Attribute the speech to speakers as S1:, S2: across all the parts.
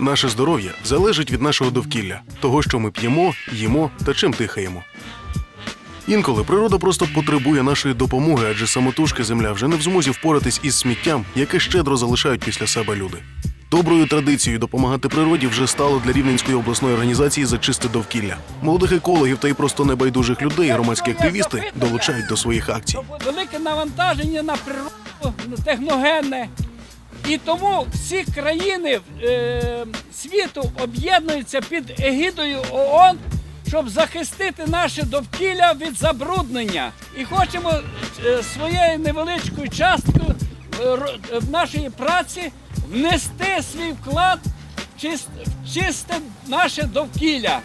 S1: Наше здоров'я залежить від нашого довкілля, того, що ми п'ємо, їмо та чим дихаємо. Інколи природа просто потребує нашої допомоги, адже самотужки земля вже не в змозі впоратись із сміттям, яке щедро залишають після себе люди. Доброю традицією допомагати природі вже стало для Рівненської обласної організації за чисте довкілля. Молодих екологів та й просто небайдужих людей громадські активісти долучають до своїх акцій.
S2: велике навантаження на природу техногенне. І тому всі країни е, світу об'єднуються під егідою ООН, щоб захистити наше довкілля від забруднення. І хочемо е, своєю невеличкою часткою е, в нашій праці внести свій вклад в чис- в чисте наше довкілля.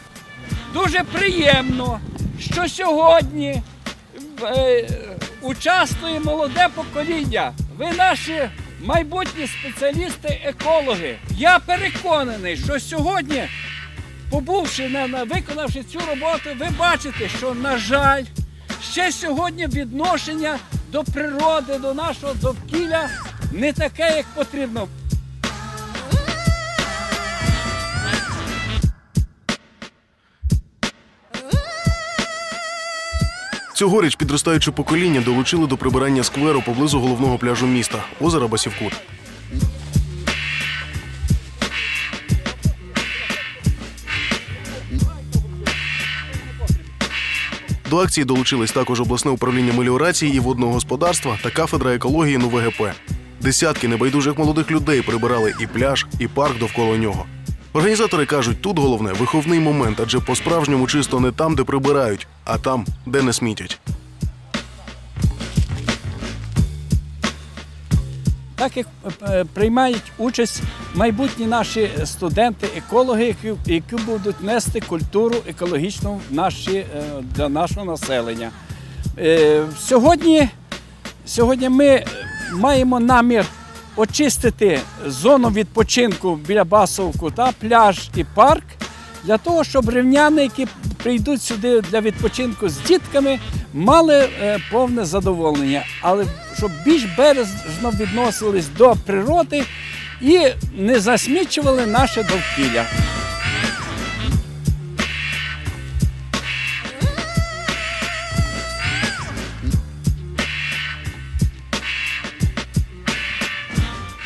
S2: Дуже приємно, що сьогодні е, участвує молоде покоління. Ви наші майбутні спеціалісти-екологи. Я переконаний, що сьогодні, побувши на, на виконавши цю роботу, ви бачите, що, на жаль, ще сьогодні відношення до природи, до нашого довкілля не таке, як потрібно.
S1: Цьогоріч підростаюче покоління долучили до прибирання скверу поблизу головного пляжу міста озера Басівкут. До акції долучились також обласне управління меліорації і водного господарства та кафедра екології НУВГП. Десятки небайдужих молодих людей прибирали і пляж, і парк довкола нього. Організатори кажуть, тут головне виховний момент, адже по-справжньому чисто не там, де прибирають, а там, де не смітять.
S2: так як е, приймають участь майбутні наші студенти, екологи, які, які будуть нести культуру екологічну наші, е, для нашого населення. Е, Сьогодні, сьогодні ми маємо намір очистити зону відпочинку біля Басового кута, пляж і парк для того, щоб рівняни, які прийдуть сюди для відпочинку з дітками, мали е, повне задоволення, але щоб більш бережно відносились до природи і не засмічували наше довкілля.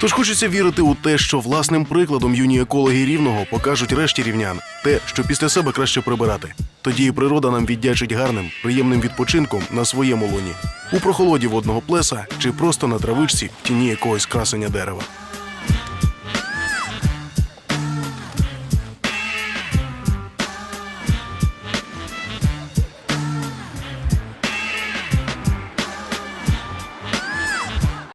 S1: Тож хочеться вірити у те, що власним прикладом юні екологи рівного покажуть решті рівнян те, що після себе краще прибирати. Тоді і природа нам віддячить гарним, приємним відпочинком на своєму луні, у прохолоді водного плеса чи просто на травичці в тіні якогось красення дерева.